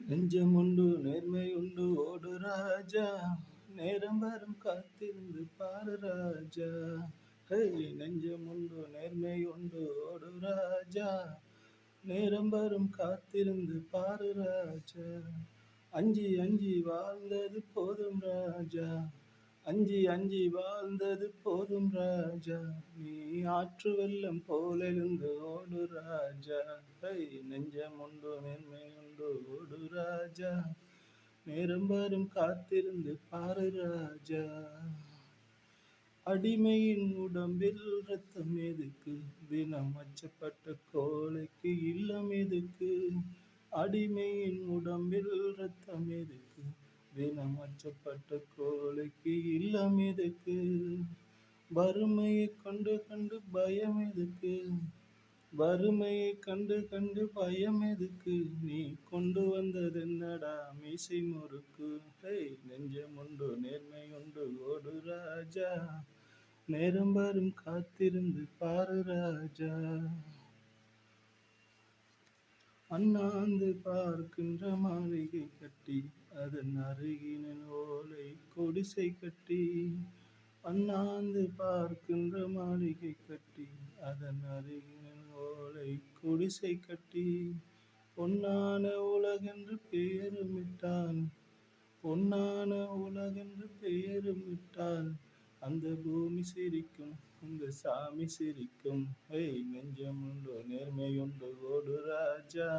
நெஞ்சமுண்டு நேர்மை உண்டு ஓடு ராஜா. நேரம் வரும் காத்திருந்து பாரு ராஜா. ஹெய் நெஞ்சமுண்டு நேர்மை உண்டு ஓடு ராஜா. நேரம் வரும் காத்திருந்து பாரு ராஜா. அஞ்சி அஞ்சி வாழ்ந்தது போதும் ராஜா. அஞ்சி அஞ்சி வாழ்ந்தது போதும் ராஜா. நீ ஆற்று வெள்ளம் போல இருந்து ஓடு ராஜா. கை நெஞ்சம் உண்டு நேர்மை உண்டு ஓடு ராஜா. நேரம் வரும் காத்திருந்து பாரு ராஜா. அடிமையின் உடம்பில் ரத்தம் எதுக்கு? தினம் அச்சப்பட்ட கோலைக்கு இல்லம் எதுக்கு? அடிமையின் உடம்பில் ரத்தம் எதுக்கு? தினம் கோழைக்கு இல்லம் எதுக்கு? வறுமையை கண்டு கண்டு பயம் எதுக்கு? வறுமையை கண்டு கண்டு பயம் எதுக்கு? நீ கொண்டு வந்தது என்னடா? மீசை முறுக்கு. ஹே நெஞ்சம் உண்டு நேர்மை உண்டு ஓடு ராஜா. நேரம் வரும் காத்திருந்து பாரு ராஜா. அண்ணாந்து பார்க்கின்ற மாளிகை கட்டி அதன் அருகினில் ஓலை கொடிசை கட்டி. அண்ணாந்து பார்க்கின்ற மாளிகை கட்டி அதன் அருகினில் ஓலை கொடிசை கட்டி. பொன்னான உலகென்று பெயருமிட்டான் பொன்னான உலகென்று பெயருமிட்டான் அந்த பூமி சிரிக்கும் இந்த சாமி சிரிக்கும். ஏய் நெஞ்சம் உண்டு நேர்மை உண்டு ஓடு ராஜா.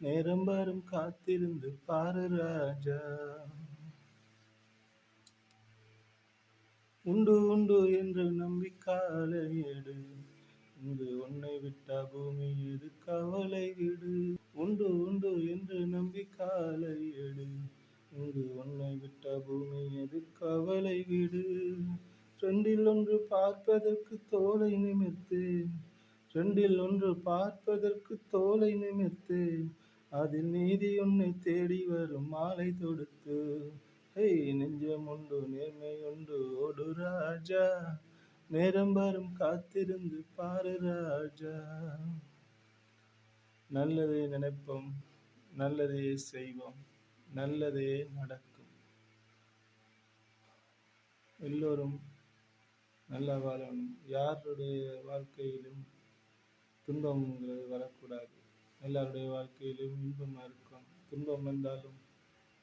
நேரம் வரும் காத்திருந்து பாரு ராஜா. உண்டு உண்டு என்று நம்பிக்காலை எடு. இங்கு உன்னை விட்டா பூமி எது கவலை விடு உண்டு உண்டு என்று நம்பிக்காலை இங்கு உன்னை விட்ட பூமி எது கவலை விடு. ரெண்டில் ஒன்று பார்ப்பதற்கு தோலை நிமித்து ரெண்டில் ஒன்று பார்ப்பதற்கு தோலை நிமித்து அதில் நீதி உன்னை தேடி வரும் மாலை தொடுத்து. ஹே நெஞ்சம் உண்டு நேர்மை உண்டு ஓடு ராஜா. நேரம் வரும் காத்திருந்து பாரு ராஜா. நல்லதை நினைப்போம் நல்லதையே செய்வோம். நல்லதே நடக்கும். எல்லோரும் நல்லா வாழணும் யாருடைய வாழ்க்கையிலும் துன்பம்ங்கிறது வரக்கூடாது. எல்லாருடைய வாழ்க்கையிலும் இன்பமாக இருக்கும். துன்பம் வந்தாலும்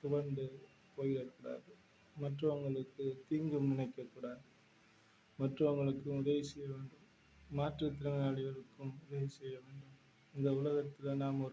துவண்டு போயிடக்கூடாது. மற்றவங்களுக்கு தீங்கும் நினைக்கக்கூடாது. மற்றவங்களுக்கு உதவி செய்ய வேண்டும். மாற்றுத்திறனாளிகளுக்கும் உதவி செய்ய வேண்டும். இந்த உலகத்தில் நாம் ஒரு